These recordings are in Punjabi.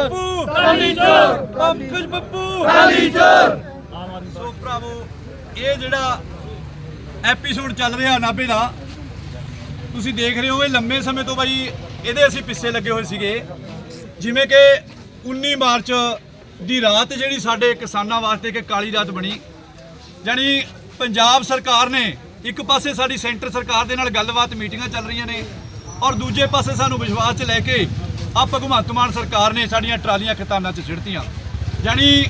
ਬੱਬੂ ਟਾਲੀ ਚੋਰ। ਪੰਕਜ ਬੱਬੂ ਟਾਲੀ ਚੋਰ। ਸੋ ਭਰਾਵੋ ਇਹ ਜਿਹੜਾ ਐਪੀਸੋਡ ਚੱਲ ਰਿਹਾ ਨਾਭੇ ਦਾ ਤੁਸੀਂ ਦੇਖ ਰਹੇ ਹੋ ਇਹ ਲੰਮੇ ਸਮੇਂ ਤੋਂ ਬਾਈ ਇਹਦੇ ਅਸੀਂ ਪਿੱਛੇ ਲੱਗੇ ਹੋਏ ਸੀਗੇ। ਜਿਵੇਂ ਕਿ 19 ਮਾਰਚ ਦੀ ਰਾਤ ਜਿਹੜੀ ਸਾਡੇ ਕਿਸਾਨਾਂ ਵਾਸਤੇ ਇੱਕ ਕਾਲੀ ਰਾਤ ਬਣੀ। ਜਾਣੀ ਪੰਜਾਬ ਸਰਕਾਰ ਨੇ ਇੱਕ ਪਾਸੇ ਸਾਡੀ ਸੈਂਟਰ ਸਰਕਾਰ ਦੇ ਨਾਲ ਗੱਲਬਾਤ ਮੀਟਿੰਗਾਂ ਚੱਲ ਰਹੀਆਂ ਨੇ ਔਰ ਦੂਜੇ ਪਾਸੇ ਸਾਨੂੰ ਵਿਸ਼ਵਾਸ 'ਚ ਲੈ ਕੇ ਆ ਭਗਵੰਤ ਮਾਨ ਸਰਕਾਰ ਨੇ ਸਾਡੀਆਂ ਟਰਾਲੀਆਂ ਖਤਾਨਾਂ 'ਚ ਸਿੱਟਤੀਆਂ ਜਾਣੀ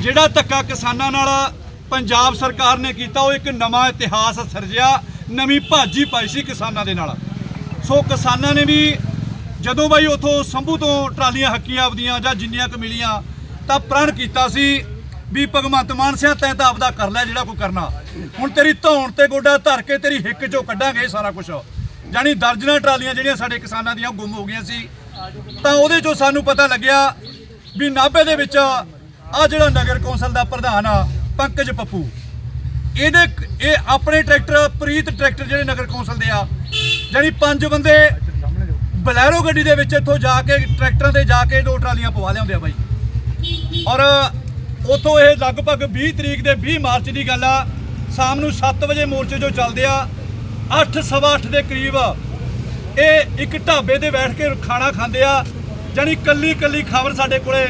ਜਿਹੜਾ ਧੱਕਾ ਕਿਸਾਨਾਂ ਨਾਲ ਪੰਜਾਬ ਸਰਕਾਰ ਨੇ ਕੀਤਾ, ਉਹ ਇੱਕ ਨਵਾਂ ਇਤਿਹਾਸ ਸਿਰਜਿਆ, ਨਵੀਂ ਭਾਜੀ ਪਾਈ ਸੀ ਕਿਸਾਨਾਂ ਦੇ ਨਾਲ। ਸੋ ਕਿਸਾਨਾਂ ਨੇ ਵੀ ਜਦੋਂ ਬਾਈ ਉਥੋਂ ਸੰਭੂ ਤੋਂ ਟਰਾਲੀਆਂ ਹੱਕੀਆਂ ਆਪਦੀਆਂ ਜਾਂ ਜਿੰਨੀਆਂ ਕੁ ਮਿਲੀਆਂ, ਤਾਂ ਪ੍ਰਣ ਕੀਤਾ ਸੀ ਵੀ ਭਗਵੰਤ ਮਾਨ ਸਿਆ ਤੈਂ ਤਾਂ ਆਪਦਾ ਕਰ ਲੈ ਜਿਹੜਾ ਕੋਈ ਕਰਨਾ। ਹੁਣ ਤੇਰੀ ਧੌਣ ਤੇ ਗੋਡਾ ਧਰ ਕੇ ਤੇਰੀ ਹਿੱਕ ਚੋਂ ਕੱਢਾਂਗੇ ਸਾਰਾ ਕੁਝ ਜਾਣੀ ਦਰਜਨਾਂ ਟਰਾਲੀਆਂ ਜਿਹੜੀਆਂ ਸਾਡੇ ਕਿਸਾਨਾਂ ਦੀਆਂ ਗੁੰਮ ਹੋ ਗਈਆਂ ਸੀ। ਤਾਂ ਉਹਦੇ ਚੋਂ ਸਾਨੂੰ ਪਤਾ ਲੱਗਿਆ ਵੀ ਨਾਭੇ ਦੇ ਵਿੱਚ ਆ ਜਿਹੜਾ ਨਗਰ ਕੌਂਸਲ ਦਾ ਪ੍ਰਧਾਨ ਆ, ਪੰਕਜ ਪੱਪੂ। ਇਹਦੇ ਇਹ ਆਪਣੇ ਟਰੈਕਟਰ, ਪ੍ਰੀਤ ਟਰੈਕਟਰ ਜਿਹੜੇ ਨਗਰ ਕੌਂਸਲ ਦੇ ਆ ਜਾਣੀ ਪੰਜ ਬੰਦੇ ਬਲੈਰੋ ਗੱਡੀ ਦੇ ਵਿੱਚ ਇੱਥੋਂ ਜਾ ਕੇ, ਟਰੈਕਟਰਾਂ ਤੇ ਜਾ ਕੇ ਦੋ ਟਰਾਲੀਆਂ ਪਵਾ ਲਿਆਉਂਦੇ ਆ ਬਾਈ। ਔਰ ਉਥੋਂ ਇਹ ਲਗਭਗ 20 ਤਰੀਕ ਦੇ 20 ਮਾਰਚ ਦੀ ਗੱਲ ਆ, ਸ਼ਾਮ ਨੂੰ 7 ਵਜੇ ਮੋਰਚੇ ਜੋ ਚੱਲਦੇ ਆ 8 ਸਵਾ 8 ਦੇ ਕਰੀਬ ਇਹ ਇੱਕ ਢਾਬੇ ਤੇ ਬੈਠ ਕੇ ਖਾਣਾ ਖਾਂਦੇ ਆ, ਜਾਣੀ ਕੱਲੀ ਕੱਲੀ ਖਬਰ ਸਾਡੇ ਕੋਲੇ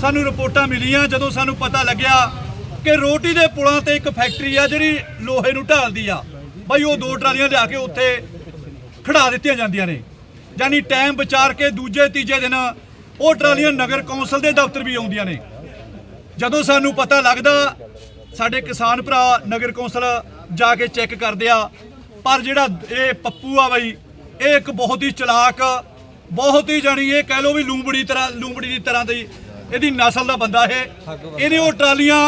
ਸਾਨੂੰ ਰਿਪੋਰਟਾਂ ਮਿਲੀਆਂ, ਜਦੋਂ ਸਾਨੂੰ ਪਤਾ ਲੱਗਿਆ ਕਿ ਰੋਟੀ ਦੇ ਪੁਲਾਂ ਤੇ ਇੱਕ ਫੈਕਟਰੀ ਆ ਜਿਹੜੀ ਲੋਹੇ ਨੂੰ ਢਾਲਦੀ ਆ। ਬਾਈ ਉਹ ਦੋ ਟਰਾਲੀਆਂ ਲਿਆ ਕੇ ਉੱਥੇ ਖੜਾ ਦਿੱਤੀਆਂ ਜਾਂਦੀਆਂ ਨੇ। ਜਾਨੀ ਟਾਈਮ ਵਿਚਾਰ ਕੇ ਦੂਜੇ, ਤੀਜੇ ਦਿਨ ਉਹ ਟਰਾਲੀਆਂ ਨਗਰ ਕੌਂਸਲ ਦੇ ਦਫ਼ਤਰ ਵੀ ਆਉਂਦੀਆਂ ਨੇ। ਜਦੋਂ ਸਾਨੂੰ ਪਤਾ ਲੱਗਦਾ, ਸਾਡੇ ਕਿਸਾਨ ਭਰਾ ਨਗਰ ਕੌਂਸਲ ਜਾ ਕੇ ਚੈੱਕ ਕਰਦੇ ਆ ਪਰ ਜਿਹੜਾ ਇਹ ਪੱਪੂ ਆ ਬਾਈ, ਇਹ ਇੱਕ ਬਹੁਤ ਹੀ ਚਲਾਕ, ਬਹੁਤ ਹੀ ਜਾਣੀ ਇਹ ਕਹਿ ਲੋ ਵੀ ਲੂੰਬੜੀ ਤਰ੍ਹਾਂ, ਲੂੰਬੜੀ ਦੀ ਤਰ੍ਹਾਂ ਦੀ ਇਹਦੀ ਨਸਲ ਦਾ ਬੰਦਾ ਇਹ। ਇਹਨੇ ਉਹ ਟਰਾਲੀਆਂ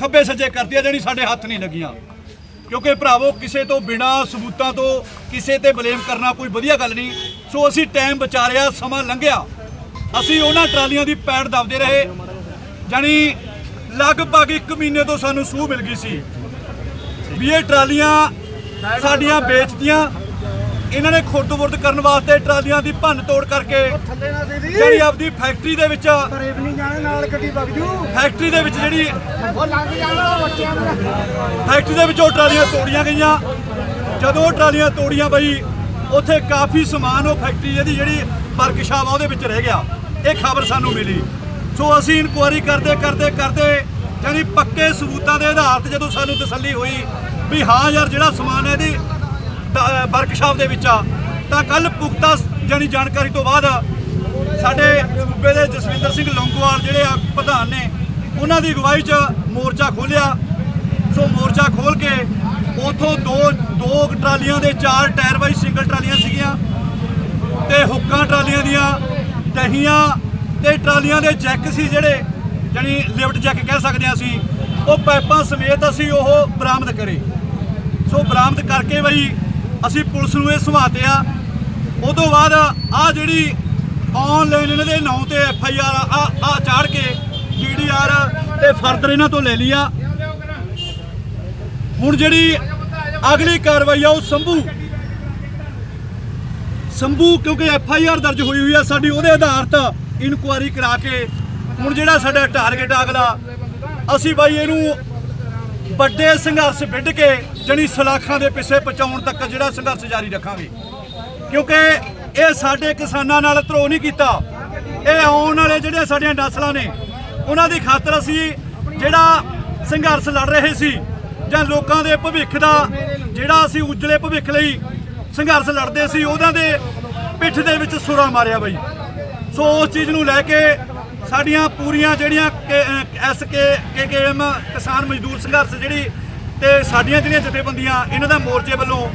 ਖੱਬੇ ਸੱਜੇ ਕਰਤੀਆਂ ਜਿਹੜੀ ਸਾਡੇ ਹੱਥ ਨਹੀਂ ਲੱਗੀਆਂ। ਕਿਉਂਕਿ ਭਰਾਵੋ, ਕਿਸੇ ਤੋਂ ਬਿਨਾ ਸਬੂਤਾਂ ਤੋਂ ਕਿਸੇ ਤੇ ਬਲੇਮ ਕਰਨਾ ਕੋਈ ਵਧੀਆ ਗੱਲ ਨਹੀਂ। ਸੋ ਅਸੀਂ ਟਾਈਮ ਬਚਾ ਵਿਚਾਰਿਆ ਸਮਾਂ ਲੰਘਿਆ। ਅਸੀਂ ਉਹਨਾਂ ਟਰਾਲੀਆਂ ਦੀ ਪੈੜ ਦਬਦੇ ਰਹੇ। ਜਾਣੀ ਲਗਭਗ 1 ਮਹੀਨੇ ਤੋਂ ਸਾਨੂੰ ਸੂਹ ਮਿਲ ਗਈ ਸੀ ਵੀ ਇਹ ਟਰਾਲੀਆਂ ਸਾਡੀਆਂ ਵੇਚਦੀਆਂ ਇਹਨਾਂ ਨੇ ਖੁਰਦ-ਬੁਰਦ ਕਰਨ ਵਾਸਤੇ ਟਰਾਲੀਆਂ ਦੀ ਭੰਨ ਤੋੜ ਕਰਕੇ ਥੱਲੇ ਨਾ ਦੇ ਦੀ। ਜਿਹੜੀ ਆਪਦੀ ਫੈਕਟਰੀ ਦੇ ਵਿੱਚ ਘਰੇ ਵੀ ਨਹੀਂ ਜਾਣੇ ਨਾਲ ਗੱਡੀ ਵਗ ਜੂ। ਫੈਕਟਰੀ ਦੇ ਵਿੱਚ ਜਿਹੜੀ ਉਹ ਲੰਘ ਜਾਣਾ ਬੱਚਿਆਂ ਦਾ ਫੈਕਟਰੀ ਦੇ ਵਿੱਚੋਂ ਟਰਾਲੀਆਂ ਤੋੜੀਆਂ ਗਈਆਂ। ਜਦੋਂ ਉਹ ਟਰਾਲੀਆਂ ਤੋੜੀਆਂ ਬਈ ਉੱਥੇ ਕਾਫੀ ਸਮਾਨ ਉਹ ਫੈਕਟਰੀ ਇਹਦੀ ਜਿਹੜੀ ਵਰਕਸ਼ਾਪ ਆ ਉਹਦੇ ਵਿੱਚ ਰਹਿ ਗਿਆ। ਇਹ ਖਬਰ ਸਾਨੂੰ ਮਿਲੀ। ਸੋ ਅਸੀਂ ਇਨਕੁਆਰੀ ਕਰਦੇ ਕਰਦੇ ਕਰਦੇ ਯਾਨੀ ਪੱਕੇ ਸਬੂਤਾਂ ਦੇ ਆਧਾਰ ਤੇ ਜਦੋਂ ਸਾਨੂੰ ਤਸੱਲੀ ਹੋਈ ਵੀ ਹਾਂ ਯਾਰ, ਜਿਹੜਾ ਸਮਾਨ ਹੈ ਇਹਦੀ ਵਰਕਸ਼ਾਪ ਦੇ ਵਿੱਚ ਆ। ਤਾਂ ਕੱਲ ਪੁਖਤਾ ਜਾਨੀ ਜਾਣਕਾਰੀ ਤੋਂ ਬਾਅਦ ਸਾਡੇ ਸੂਬੇ ਦੇ ਜਸਵਿੰਦਰ ਸਿੰਘ ਲੌਂਗੋਵਾਲ ਜਿਹੜੇ ਆ ਪ੍ਰਧਾਨ ਨੇ, ਉਹਨਾਂ ਦੀ ਅਗਵਾਈ 'ਚ ਮੋਰਚਾ ਖੋਲਿਆ ਸੋ ਮੋਰਚਾ ਖੋਲ ਕੇ ਉਥੋਂ ਦੋ ਦੋ ਟਰਾਲੀਆਂ ਦੇ ਚਾਰ ਟਾਇਰ ਵਾਈ ਸਿੰਗਲ ਟਰਾਲੀਆਂ ਸੀਗੀਆਂ ਤੇ ਹੁੱਕਾਂ ਟਰਾਲੀਆਂ ਦੀਆਂ, ਦਹੀਆਂ ਤੇ ਟਰਾਲੀਆਂ ਦੇ ਜੈਕ ਸੀ ਜਿਹੜੇ ਜਾਨੀ ਲਿਫਟ ਜੈਕ ਕਹਿ ਸਕਦੇ ਹਾਂ ਅਸੀਂ, ਉਹ ਪਾਈਪਾਂ ਸਮੇਤ ਅਸੀਂ ਉਹ ਬਰਾਮਦ ਕਰੇ। ਸੋ ਬਰਾਮਦ ਕਰਕੇ ਬਈ ਅਸੀਂ ਪੁਲਿਸ ਨੂੰ ਇਹ ਸੁਭਾਤੇ ਆ। ਉਹ ਤੋਂ ਬਾਅਦ ਆ ਜਿਹੜੀ ਆਨਲਾਈਨ ਇਹਨਾਂ ਦੇ ਨਾਂ ਤੇ ਐਫ ਆਈ ਆਰ ਆ ਆ ਚਾੜ ਕੇ ਡੀ ਆਰ ਤੇ ਫਰਦਰ ਇਹਨਾਂ ਤੋਂ ਲੈ ਲਈ ਆ। ਹੁਣ ਜਿਹੜੀ ਅਗਲੀ ਕਾਰਵਾਈ ਆ ਉਹ ਸੰਭੂ। ਸੰਭੂ ਕਿਉਂਕਿ ਐਫ ਆਈ ਆਰ ਦਰਜ ਹੋਈ ਹੋਈ ਆ, ਸਾਡੀ ਉਹਦੇ ਆਧਾਰਿਤ ਇਨਕੁਆਰੀ ਕਰਾ ਕੇ ਹੁਣ ਜਿਹੜਾ ਸਾਡਾ ਟਾਰਗੇਟ ਆ ਅਗਲਾ, ਅਸੀਂ ਬਾਈ ਇਹਨੂੰ ਵੱਡੇ ਸੰਘਰਸ਼ ਵਿੱਢ ਕੇ ਜਣੀ ਸਲਾਖਾਂ ਦੇ ਪਿੱਛੇ ਪਹੁੰਚਾਉਣ ਤੱਕ ਜਿਹੜਾ ਸੰਘਰਸ਼ ਜਾਰੀ ਰੱਖਾਂਗੇ। ਕਿਉਂਕਿ ਇਹ ਸਾਡੇ ਕਿਸਾਨਾਂ ਨਾਲ ਧਰੋ ਨਹੀਂ ਕੀਤਾ। ਇਹ ਆਉਣ ਵਾਲੇ ਜਿਹੜੇ ਸਾਡੀਆਂ ਨਸਲਾਂ ਨੇ, ਉਹਨਾਂ ਦੀ ਖਾਤਰ ਅਸੀਂ ਜਿਹੜਾ ਸੰਘਰਸ਼ ਲੜ ਰਹੇ ਸੀ ਜਾਂ ਲੋਕਾਂ ਦੇ ਭਵਿੱਖ ਦਾ ਜਿਹੜਾ ਅਸੀਂ ਉਜਲੇ ਭਵਿੱਖ ਲਈ ਸੰਘਰਸ਼ ਲੜਦੇ ਸੀ ਉਹਨਾਂ ਦੇ ਪਿੱਠ ਦੇ ਵਿੱਚ ਸੁਰਾ ਮਾਰਿਆ ਬਈ। ਸੋ ਉਸ ਚੀਜ਼ ਨੂੰ ਲੈ ਕੇ ਸਾਡੀਆਂ ਪੂਰੀਆਂ ਜਿਹੜੀਆਂ ਐਸ ਕੇ ਕੇ ਕੇ ਐਮ ਕਿਸਾਨ ਮਜ਼ਦੂਰ ਸੰਘਰਸ਼ ਜਿਹੜੀ ਤੇ ਸਾਡੀਆਂ ਜਿਹੜੀਆਂ ਜਥੇਬੰਦੀਆਂ, ਇਹਨਾਂ ਦਾ ਮੋਰਚੇ ਵੱਲੋਂ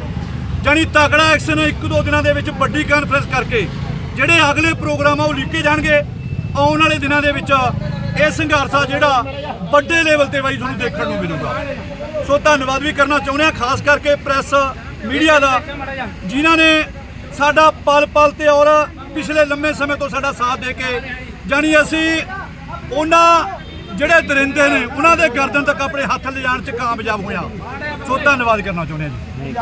ਜਾਣੀ ਤਕੜਾ ਐਕਸ਼ਨ ਇੱਕ ਦੋ ਦਿਨਾਂ ਦੇ ਵਿੱਚ ਵੱਡੀ ਕਾਨਫਰੰਸ ਕਰਕੇ ਜਿਹੜੇ ਅਗਲੇ ਪ੍ਰੋਗਰਾਮ ਆ ਉਹ ਲਿਖੇ ਜਾਣਗੇ, ਆਉਣ ਵਾਲੇ ਦਿਨਾਂ ਦੇ ਵਿੱਚ ਇਹ ਸੰਘਰਸ਼ ਆ ਜਿਹੜਾ ਵੱਡੇ ਲੈਵਲ ਤੇ ਬਾਈ ਤੁਹਾਨੂੰ ਦੇਖਣ ਨੂੰ ਮਿਲੂਗਾ। ਸੋ ਧੰਨਵਾਦ ਵੀ ਕਰਨਾ ਚਾਹੁੰਦੇ ਆ, ਖਾਸ ਕਰਕੇ ਪ੍ਰੈਸ ਮੀਡੀਆ ਦਾ, ਜਿਨ੍ਹਾਂ ਨੇ ਸਾਡਾ ਪਲ ਪਲ ਤੇ ਔਰ ਪਿਛਲੇ ਲੰਮੇ ਸਮੇਂ ਤੋਂ ਸਾਡਾ ਸਾਥ ਦੇ ਕੇ ਜਾਣੀ ਅਸੀਂ ਉਹਨਾਂ ਜਿਹੜੇ ਦਰਿੰਦੇ ਨੇ, ਉਹਨਾਂ ਦੇ ਗਰਦਨ ਤੱਕ ਆਪਣੇ ਹੱਥ ਲਿਜਾਣ ਚ ਕਾਮਯਾਬ ਹੋਇਆ। ਸੋ ਧੰਨਵਾਦ ਕਰਨਾ ਚਾਹੁੰਦੇ ਹਾਂ ਜੀ।